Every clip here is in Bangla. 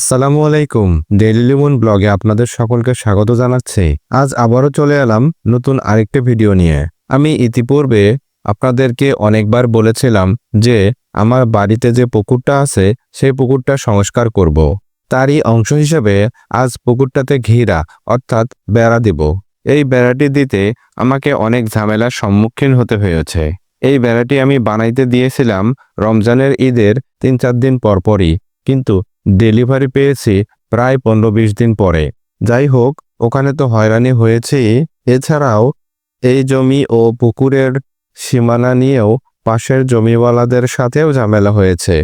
আসসালামু আলাইকুম। ডেইলি লিমন ব্লগে আপনাদের সকলকে স্বাগত জানাচ্ছি। আজ আবারও চলে এলাম নতুন আরেকটি ভিডিও নিয়ে। আমি ইতিপূর্বে আপনাদেরকে অনেকবার বলেছিলাম যে, আমার বাড়িতে যে পুকুরটা আছে, সেই পুকুরটা সংস্কার করব। তারই অংশ হিসেবে আজ পুকুরটাতে ঘিরা, অর্থাৎ বেড়া দিব। এই বেড়াটি দিতে আমাকে অনেক ঝামেলার সম্মুখীন হতে হয়েছে। এই বেড়াটি আমি বানাইতে দিয়েছিলাম রমজানের ঈদের তিন চার দিন পরপরই। কিন্তু ডেলিভারি পেয়েছি প্রায় পনেরো বিশ দিন পরে। যাই হোক, ওখানে তো হয়রানি হয়েছেই। এছাড়াও, এই জমি ও পুকুরের সীমানা নিয়েও পাশের জমিওয়ালাদের সাথেও ঝামেলা হয়েছে।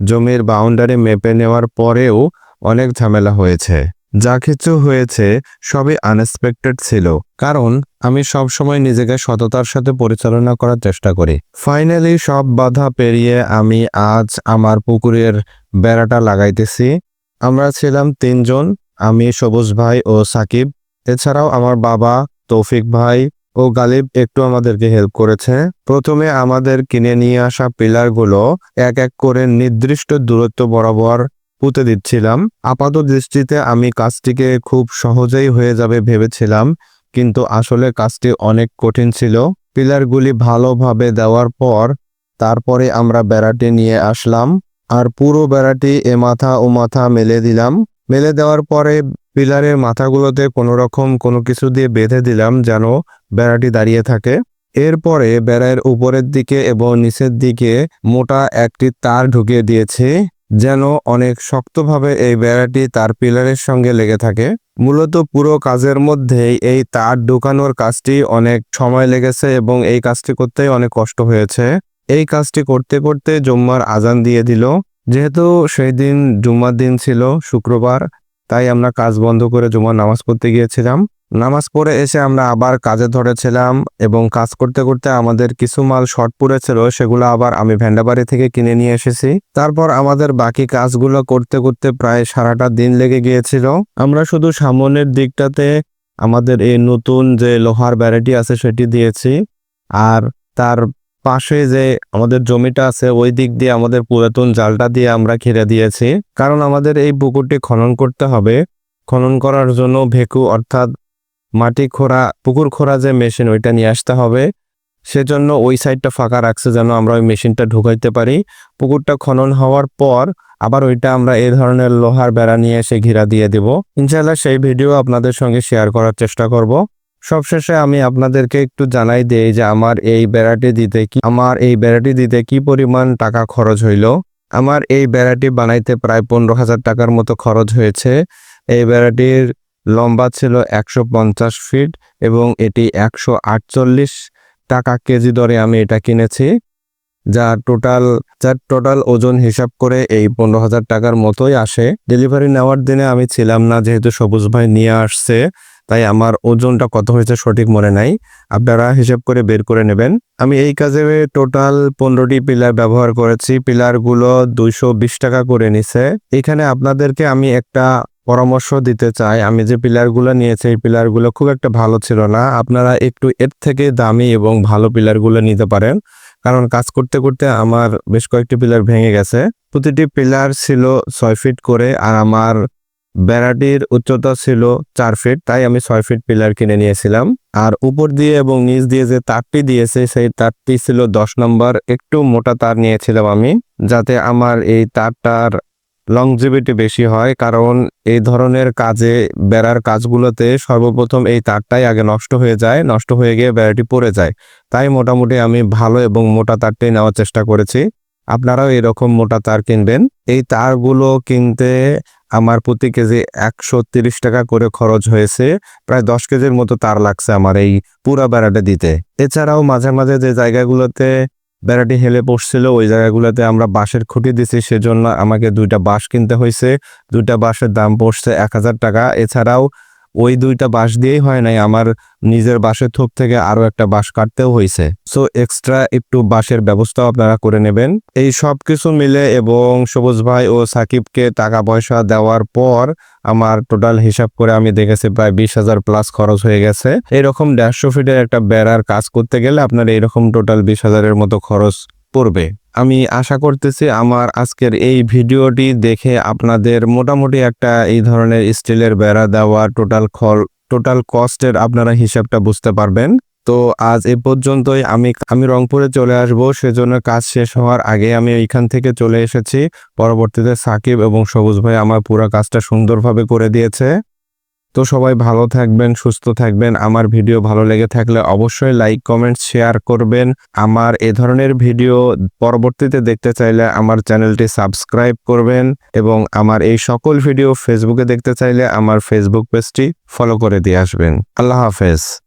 জমির বাউন্ডারি মেপে নেওয়ার পরেও অনেক ঝামেলা হয়েছে। যা কিছু হয়েছে সবই আনএক্সপেক্টেড ছিল, কারণ আমি সব সময় নিজেকে সততার সাথে পরিচালনা করার চেষ্টা করি। ফাইনালি সব বাধা পেরিয়ে আমি আজ আমার পুকুরের বেড়াটা লাগাইতেছি। আমরা ছিলাম তিনজন, আমি, সবুজ ভাই ও সাকিব। এছাড়াও আমার বাবা, তৌফিক ভাই ও গালিব একটু আমাদেরকে হেল্প করেছে। প্রথমে আমাদের কিনে নিয়ে আসা পিলারগুলো এক এক করে নির্দিষ্ট দূরত্ব বরাবর পুঁতে দিচ্ছিলাম। আপাত দৃষ্টিতে আমি কাজটিকে খুব সহজেই হয়ে যাবে ভেবেছিলাম, কিন্তু আসলে কাজটি অনেক কঠিন ছিল। পিলারগুলি ভালোভাবে দেওয়ার পর তারপরে আমরা বেড়াটি নিয়ে আসলাম। আর পুরো বেড়াটি এ মাথা ও মাথা মেলে দিলাম। মেলে দেওয়ার পরে পিলারের মাথাগুলোতে কোনো রকম কোনো কিছু দিয়ে বেঁধে দিলাম যেন বেড়াটি দাঁড়িয়ে থাকে। এরপরে বেড়ার উপরের দিকে এবং নিচের দিকে মোটা একটি তার ঢুকিয়ে দিয়েছি যেন অনেক শক্তভাবে এই বেড়াটি তার পিলারের সঙ্গে লেগে থাকে। মূলত পুরো কাজের মধ্যেই এই তার ঢুকানোর কাজটি অনেক সময় লেগেছে এবং এই কাজটি করতেই অনেক কষ্ট হয়েছে। এই কাজটি করতে করতে জুম্মার আজান দিয়ে দিল। যেহেতু সেই দিন জুম্মার দিন ছিল, শুক্রবার, তাই আমরা কাজ বন্ধ করে জুম্মার নামাজ পড়তে গিয়েছিলাম। নামাজ পড়ে এসে আমরা আবার কাজে ধরেছিলাম এবং কাজ করতে করতে আমাদের কিছু মাল শর্ট পড়েছিল, সেগুলো আবার আমি ভেন্ডাবাড়ি থেকে কিনে নিয়ে এসেছি। তারপর আমাদের বাকি কাজগুলো করতে করতে প্রায় সারাটা দিন লেগে গিয়েছিল। আমরা শুধু সামনের দিকটাতে আমাদের এই নতুন যে লোহার ব্যারেটি আছে, সেটি দিয়েছি। আর তার পাশে যে আমাদের জমিটা আছে, ওই দিক দিয়ে আমাদের পুরাতন জালটা দিয়ে আমরা ঘিরে দিয়েছি। কারণ আমাদের এই পুকুরটি খনন করতে হবে। খনন করার জন্য ভেকু অর্থাৎ মাটি খোঁড়া, পুকুর খোঁড়া যে মেশিন, ওইটা নিয়ে আসতে হবে। সেজন্য ওই সাইডটা ফাঁকা রাখছে যেন আমরা ওই মেশিনটা ঢুকাইতে পারি। পুকুরটা খনন হওয়ার পর আবার ওইটা আমরা এই ধরনের লোহার বেড়া নিয়ে এসে ঘিরা দিয়ে দেব। ইনশাল্লাহ সেই ভিডিও আপনাদের সঙ্গে শেয়ার করার চেষ্টা করব। সবশেষে আমি আপনাদেরকে একটু জানাই দেই যে আমার এই বেড়াটি দিতে কি, আমার এই বেড়াটি দিতে কি পরিমাণ টাকা খরচ হইল? আমার এই বেড়াটি বানাইতে প্রায় পনেরো হাজার টাকার মতো খরচ হয়েছে। এই বেড়াটির লম্বা ছিল একশো পঞ্চাশ ফিট এবং এটি একশো আটচল্লিশ টাকা কেজি দরে আমি এটা কিনেছি। যা টোটাল, যার টোটাল ওজন হিসাব করে এই পনেরো হাজার টাকার মতোই আসে। ডেলিভারি নেওয়ার দিনে আমি ছিলাম না, যেহেতু সবুজ ভাই নিয়ে আসছে। তাই আমার ওজনটা কত হয়েছে সঠিক মনে নাই। আপনারা হিসাব করে বের করে নেবেন। আমি এই কাজে টোটাল পনেরোটি পিলার ব্যবহার করেছি। পিলারগুলো দুইশো বিশ টাকা করে নিছে। এখানে আপনাদেরকে আমি একটা পরামর্শ দিতে চাই। আমি যে পিলারগুলো নিয়েছি, এই পিলারগুলো খুব একটা ভালো ছিল না। আপনারা একটু এর থেকে দামি এবং ভালো পিলারগুলো নিতে পারেন। কারণ কাজ করতে করতে আমার বেশ কয়েকটি পিলার ভেঙে গেছে। প্রতিটি পিলার ছিল ছয় ফিট করে আর আমার বেড়াটির উচ্চতা ছিল চার ফিট, তাই আমি ছয় ফিট পিলার কিনে নিয়েছিলাম। আর উপর দিয়ে এবং নিচ দিয়ে যে তারটি দিয়েছে, সেই তারটি ছিল দশ নম্বর, একটু মোটা তার নিয়েছিলাম আমি, যাতে আমার এই তারটার লংজিভিটি বেশি হয়, কারণ এই ধরনের কাজে, বেড়ার কাজগুলোতে সর্বপ্রথম এই তারটাই আগে নষ্ট হয়ে যায়, নষ্ট হয়ে গিয়ে বেড়াটি পড়ে যায়। তাই মোটামুটি আমি ভালো এবং মোটা তারটাই নেওয়ার চেষ্টা করেছি। আপনারাও এরকম মোটা তার কিনবেন। এই তারগুলো কিনতে আমার প্রতি কেজি একশো তিরিশ টাকা করে খরচ হয়েছে। প্রায় দশ কেজির মতো তার লাগছে আমার এই পুরা বেড়াটা দিতে। এছাড়াও মাঝে মাঝে যে জায়গাগুলোতে বেড়াটি হেলে পড়ছিল ওই জায়গাগুলোতে আমরা বাঁশের খুঁটি দিছি, সেজন্য আমাকে দুইটা বাঁশ কিনতে হয়েছে দুইটা বাঁশের দাম পড়ছে এক হাজার টাকা। এছাড়াও ওই দুইটা বাঁশ দিয়েই হয় নাই, আমার নিজের বাঁশের থোপ থেকে আরও একটা বাঁশ কাটতেও হয়েছে সো এক্সট্রা একটু বাঁশের ব্যবস্থাও আপনারা করে নেবেন। এই সব কিছু মিলে এবং সবুজ ভাই ও সাকিবকে টাকা পয়সা দেওয়ার পর আমার টোটাল হিসাব করে আমি দেখেছি প্রায় বিশ হাজার প্লাস খরচ হয়ে গেছে। এরকম দেড়শো ফিটের একটা বেড়ার কাজ করতে গেলে আপনার এরকম টোটাল বিশ হাজারের মতো খরচ পড়বে। আমি আশা করতেছি আমার আজকের এই ভিডিওটি দেখে আপনাদের মোটামুটি একটা এই ধরনের স্টিলের বেড়া দেওয়া টোটাল খল টোটাল কস্টের আপনারা হিসাবটা বুঝতে পারবেন। তো আজ এ পর্যন্তই আমি আমি রংপুরে চলে আসব, সেজন্য কাজ শেষ হওয়ার আগে আমি এইখান থেকে চলে এসেছি। পরবর্তীতে সাকিব এবং সবুজ ভাই আমার পুরো কাজটা সুন্দরভাবে করে দিয়েছে। তো সবাই ভালো থাকবেন, সুস্থ থাকবেন। আমার ভিডিও ভালো লেগে থাকলে অবশ্যই লাইক, কমেন্ট, শেয়ার করবেন। আমার এ ধরনের ভিডিও পরবর্তীতে দেখতে চাইলে আমার চ্যানেলটি সাবস্ক্রাইব করবেন এবং আমার এই সকল ভিডিও ফেসবুকে দেখতে চাইলে আমার ফেসবুক পেজটি ফলো করে দিয়ে আসবেন। আল্লাহ হাফেজ।